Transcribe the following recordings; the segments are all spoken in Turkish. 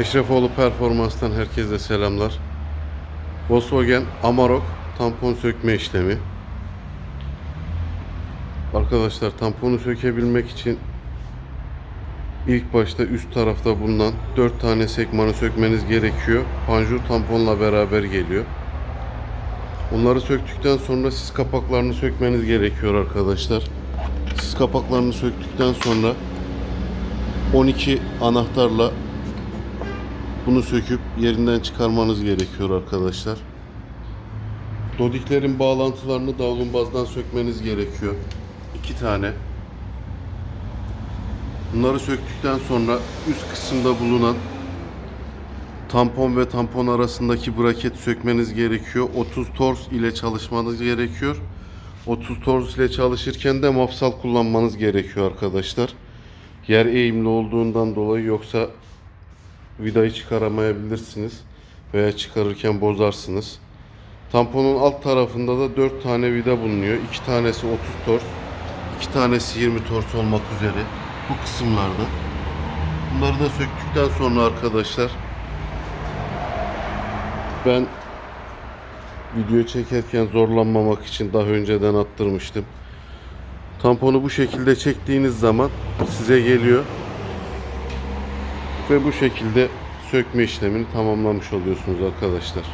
Eşrefoğlu Performans'tan herkese selamlar. Volkswagen Amarok tampon sökme işlemi. Arkadaşlar tamponu sökebilmek için ilk başta üst tarafta bulunan 4 tane sekmanı sökmeniz gerekiyor. Panjur tamponla beraber geliyor. Onları söktükten sonra sis kapaklarını sökmeniz gerekiyor arkadaşlar. Sis kapaklarını söktükten sonra 12 anahtarla bunu söküp yerinden çıkarmanız gerekiyor arkadaşlar. Dodiklerin bağlantılarını davlumbazdan sökmeniz gerekiyor. İki tane. Bunları söktükten sonra üst kısımda bulunan tampon ve tampon arasındaki braket sökmeniz gerekiyor. 30 tors ile çalışmanız gerekiyor. 30 tors ile çalışırken de mafsal kullanmanız gerekiyor arkadaşlar. Yer eğimli olduğundan dolayı yoksa vidayı çıkaramayabilirsiniz veya çıkarırken bozarsınız. Tamponun alt tarafında da 4 tane vida bulunuyor. 2 tanesi 30 tors, 2 tanesi 20 tors olmak üzere bu kısımlarda. Bunları da söktükten sonra arkadaşlar ben video çekerken zorlanmamak için daha önceden attırmıştım. Tamponu bu şekilde çektiğiniz zaman size geliyor ve bu şekilde sökme işlemini tamamlamış oluyorsunuz arkadaşlar.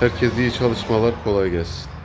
Herkese iyi çalışmalar, kolay gelsin.